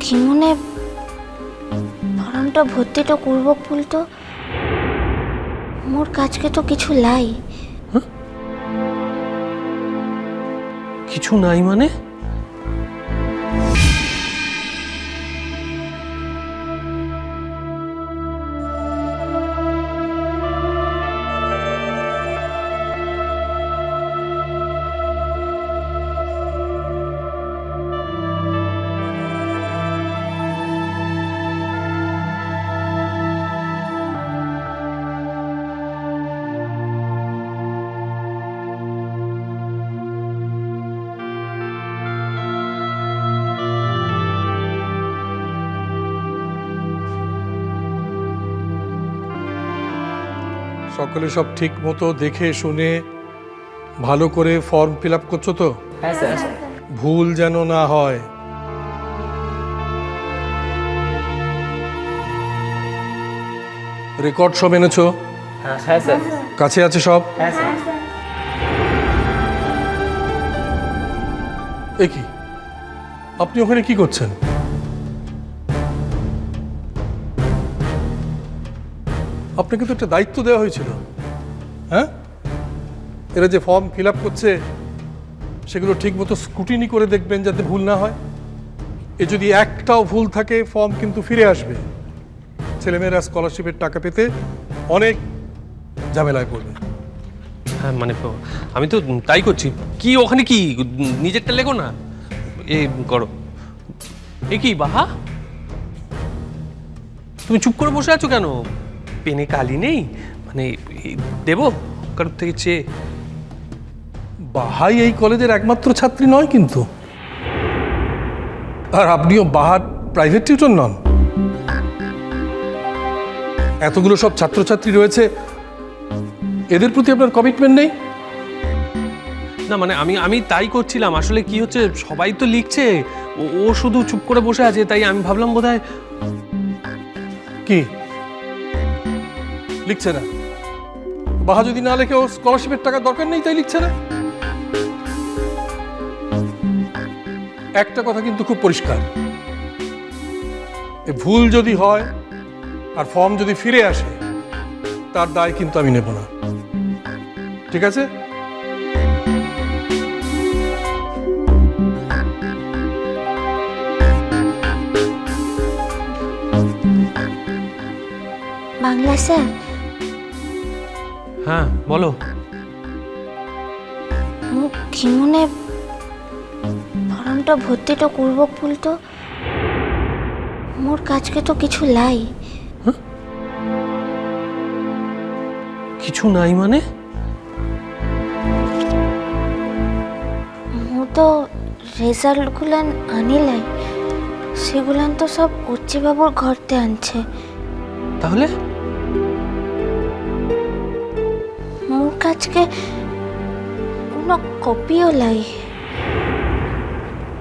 কিমনে ফর্মটা ভর্তিটা করব বলতো? মোর কাছকে তো কিছু লাই। কিছু নাই মানে? সকলে সব ঠিক মতো দেখে শুনে ভালো করে ফর্ম ফিল আপ করছ তো? হ্যাঁ স্যার। ভুল যেন না হয়। রেকর্ড সব এনেছো? হ্যাঁ হ্যাঁ স্যার। কাছে আছে সব? হ্যাঁ স্যার। এ কি আপনি ওখানে কি করছেন? আপনাকে তো একটা দায়িত্ব দেওয়া হয়েছিল। হ্যাঁ? এরা যে ফর্ম ফিল আপ করছে, সেগুলো ঠিকমতো স্ক্রুটিনি করে দেখবেন যাতে ভুল না হয়। এ যদি একটাও ভুল থাকে, ফর্ম কিন্তু ফিরে আসবে। ছেলেমেয়েরা স্কলারশিপের টাকা পেতে অনেক ঝামেলায় পড়বে। হ্যাঁ মানে আমি তো তাই করছি। কি ওখানে কি? নিজেরটা লেখো না। এ, করো। এ কি, বাহা? তুমি চুপ করে বসে আছো কেন? পেনে কালি নেই মানে দেবো কারোর থেকে চেয়ে। বাহাই এই কলেজের একমাত্র ছাত্রী নয় কিন্তু। আর আপনিও বাহার প্রাইভেট টিউটর নন। এতগুলো সব ছাত্রছাত্রী রয়েছে এদের প্রতি আপনার কমিটমেন্ট নেই? না মানে আমি আমি তাই করছিলাম। আসলে কি হচ্ছে সবাই তো লিখছে ও ও শুধু চুপ করে বসে আছে তাই আমি ভাবলাম বোধহয় কি? লিখছে না। বাহা যদি না লেখে ও স্কলারশিপের টাকা দরকার নেই, তাই লিখছে না। একটা কথা কিন্তু খুব পরিষ্কার। ভুল যদি হয় আর ফর্ম যদি ফিরে আসে, তার দায় কিন্তু আমি নেব না। ঠিক আছে? বাংলা স্যার হ্যাঁ বলো। কিমনে ফর্মটা ভর্তিটা করব বলতো মোর কাছকে তো কিছু লাই। কিছু নাই মানে? মু তো রেজাল্টগুলান আনিলাই সেগুলান তো সব বাবুর ঘরতে আনছে। তাহলে? কাছকে কোনো কপিও লাই।